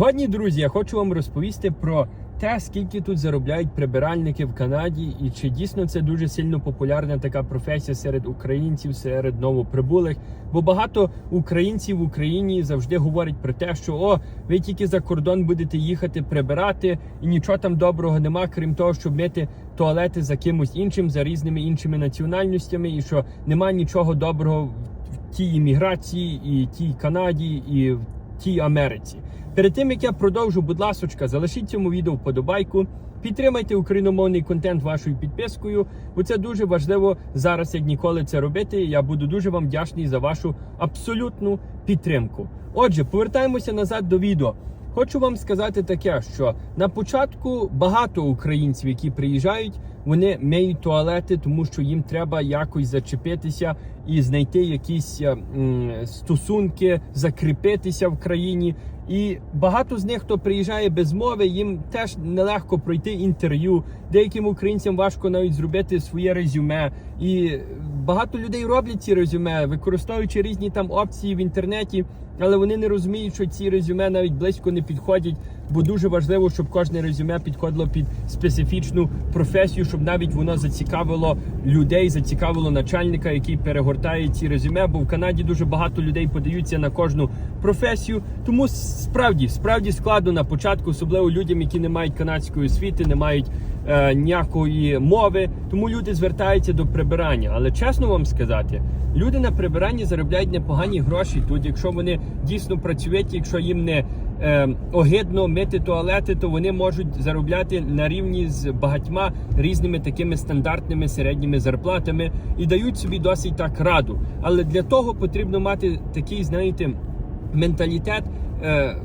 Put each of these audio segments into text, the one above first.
Сьогодні, друзі, я хочу вам розповісти про те, скільки тут заробляють прибиральники в Канаді, і чи дійсно це дуже сильно популярна така професія серед українців, серед новоприбулих. Бо багато українців в Україні завжди говорять про те, що о, ви тільки за кордон будете їхати прибирати, і нічого там доброго нема, крім того, щоб мити туалети за кимось іншим, за різними іншими національностями, і що нема нічого доброго в тій імміграції, і тій Канаді, і в тій Америці. Перед тим як я продовжу, будь ласочка, залишіть цьому відео вподобайку. Підтримайте україномовний контент вашою підпискою, бо це дуже важливо зараз, як ніколи це робити. Я буду дуже вам вдячний за вашу абсолютну підтримку. Отже, повертаємося назад до відео. Хочу вам сказати таке, що на початку багато українців, які приїжджають, вони миють туалети, тому що їм треба якось зачепитися і знайти якісь е, м, стосунки, закріпитися в країні. І багато з них, хто приїжджає без мови, їм теж нелегко пройти інтерв'ю. Деяким українцям важко навіть зробити своє резюме. І багато людей роблять ці резюме, використовуючи різні там опції в інтернеті, але вони не розуміють, що ці резюме навіть близько не підходять. Бо дуже важливо, щоб кожне резюме підходило під специфічну професію, щоб навіть воно зацікавило людей, зацікавило начальника, який перегортає ці резюме. Бо в Канаді дуже багато людей подаються на кожну професію. Тому справді справді складно на початку, особливо людям, які не мають канадської освіти, не мають е, ніякої мови. Тому люди звертаються до прибирання. Але чесно вам сказати, люди на прибиранні заробляють непогані гроші. Тут, якщо вони дійсно працюють, якщо їм не е, огидно мити туалети, то вони можуть заробляти на рівні з багатьма різними такими стандартними середніми зарплатами і дають собі досить так раду. Але для того потрібно мати такий, знаєте, менталітет. Е,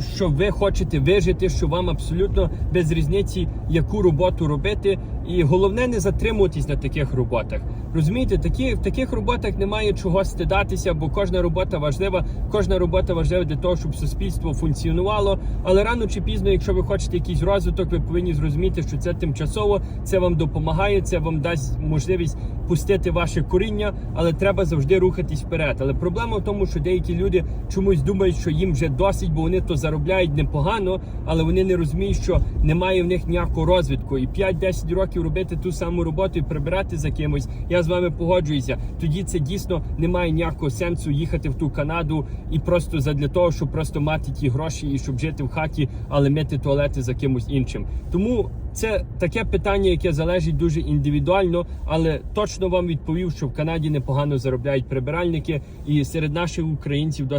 що ви хочете вижити, що вам абсолютно без різниці, яку роботу робити, і головне не затримуватись на таких роботах. Розумієте, такі в таких роботах немає чого стидатися, бо кожна робота важлива, кожна робота важлива для того, щоб суспільство функціонувало. Але рано чи пізно, якщо ви хочете якийсь розвиток, ви повинні зрозуміти, що це тимчасово, це вам допомагає, це вам дасть можливість пустити ваше коріння, але треба завжди рухатись вперед. Але проблема в тому, що деякі люди чомусь думають, що їм вже досить, бо вони то заробляють непогано, але вони не розуміють, що немає в них ніякого розвитку. І 5-10 років робити ту саму роботу і прибирати за кимось. Я з вами погоджуюся. Тоді це дійсно немає ніякого сенсу їхати в ту Канаду і просто задля того, щоб просто мати ті гроші і щоб жити в хаті, але мити туалети за кимось іншим. Тому це таке питання, яке залежить дуже індивідуально, але точно вам відповів, що в Канаді непогано заробляють прибиральники, і серед наших українців досить.